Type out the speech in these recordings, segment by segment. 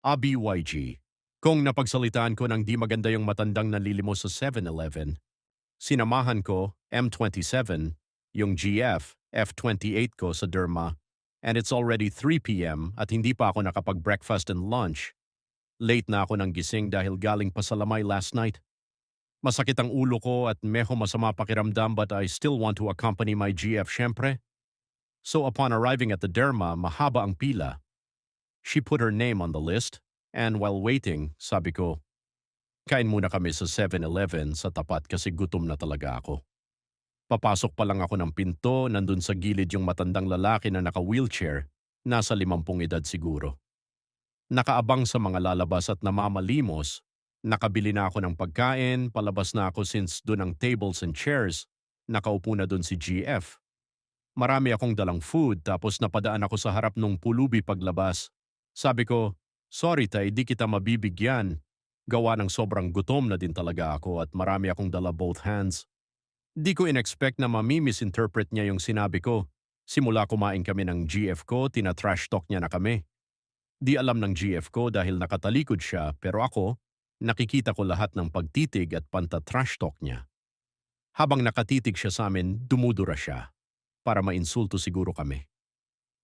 ABYG. Kung napagsalitaan ko ng di maganda yung matandang nalilimos sa 7-Eleven, sinamahan ko M27, yung GF, F28 ko sa Derma, and it's already 3 p.m. at hindi pa ako nakapag-breakfast and lunch. Late na ako ng gising dahil galing pa sa lamay last night. Masakit ang ulo ko at meho masama pakiramdam but I still want to accompany my GF syempre. So upon arriving at the Derma, mahaba ang pila. She put her name on the list, and while waiting, sabi ko, kain muna kami sa 7-Eleven sa tapat kasi gutom na talaga ako. Papasok pa lang ako ng pinto, nandun sa gilid yung matandang lalaki na naka-wheelchair, nasa limampung edad siguro. Nakaabang sa mga lalabas at namamalimos, nakabili na ako ng pagkain, palabas na ako since dun ang tables and chairs, nakaupo na dun si GF. Marami akong dalang food tapos napadaan ako sa harap nung pulubi paglabas. Sabi ko, sorry tay, di kita mabibigyan. Gawa ng sobrang gutom na din talaga ako at marami akong dala both hands. Di ko in-expect na mami-misinterpret niya yung sinabi ko. Simula kumain kami ng GF ko, tina-trash talk niya na kami. Di alam ng GF ko dahil nakatalikod siya pero ako, nakikita ko lahat ng pagtitig at panta-trash talk niya. Habang nakatitig siya sa amin, dumudura siya. Para mainsulto siguro kami.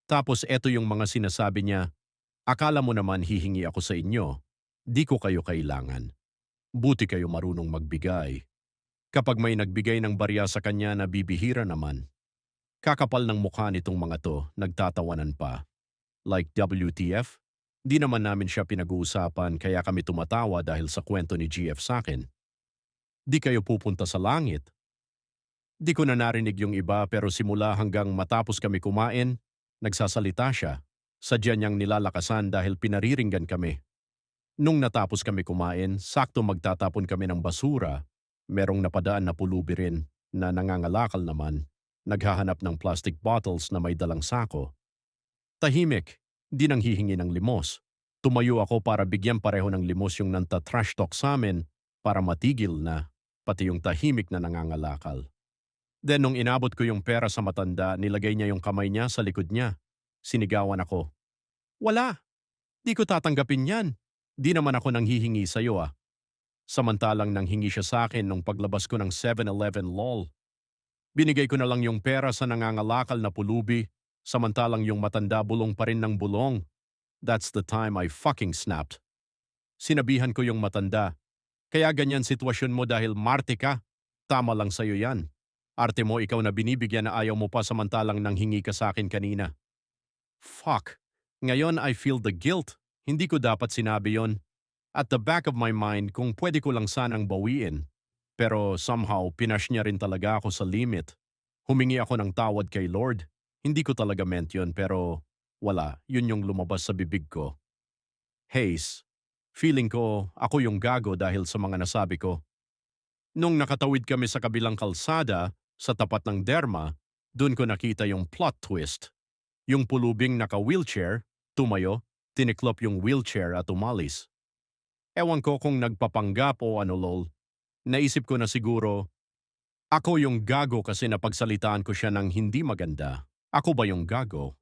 Tapos eto yung mga sinasabi niya, akala mo naman hihingi ako sa inyo, di ko kayo kailangan. Buti kayo marunong magbigay. Kapag may nagbigay ng barya sa kanya na bibihira naman. Kakapal ng mukha nitong mga to, nagtatawanan pa. Like WTF? Di naman namin siya pinag-uusapan kaya kami tumatawa dahil sa kwento ni GF sa akin. Di kayo pupunta sa langit. Di ko na narinig yung iba pero simula hanggang matapos kami kumain, nagsasalita siya. Sadya niyang nilalakasan dahil pinariringgan kami. Nung natapos kami kumain, sakto magtatapon kami ng basura. Merong napadaan na pulubi rin na nangangalakal naman. Naghahanap ng plastic bottles na may dalang sako. Tahimik, di nang hihingi ng limos. Tumayo ako para bigyan pareho ng limos yung nanta trash talk sa amin para matigil na, pati yung tahimik na nangangalakal. Then nung inabot ko yung pera sa matanda, nilagay niya yung kamay niya sa likod niya. Sinigawan ako. Wala. Di ko tatanggapin yan. Di naman ako nang hihingi sa'yo ah. Samantalang nang hingi siya sa akin nung paglabas ko ng 7-Eleven lol. Binigay ko na lang yung pera sa nangangalakal na pulubi, samantalang yung matanda bulong pa rin ng bulong. That's the time I fucking snapped. Sinabihan ko yung matanda, kaya ganyan sitwasyon mo dahil marte ka. Tama lang sa'yo yan. Arte mo ikaw na binibigyan na ayaw mo pa samantalang nang hingi ka sa akin kanina. Fuck. Ngayon I feel the guilt. Hindi ko dapat sinabi yon. At the back of my mind kung pwede ko lang sanang bawiin. Pero somehow pinash niya rin talaga ako sa limit. Humingi ako ng tawad kay Lord. Hindi ko talaga meant yun pero wala, yun yung lumabas sa bibig ko. Haze, feeling ko ako yung gago dahil sa mga nasabi ko. Nung nakatawid kami sa kabilang kalsada, sa tapat ng derma, dun ko nakita yung plot twist. Yung pulubing naka-wheelchair, tumayo, tiniklop yung wheelchair at umalis. Ewan ko kung nagpapanggap o ano lol. Naisip ko na siguro, ako yung gago kasi napagsalitaan ko siya ng hindi maganda. Ako ba yung gago?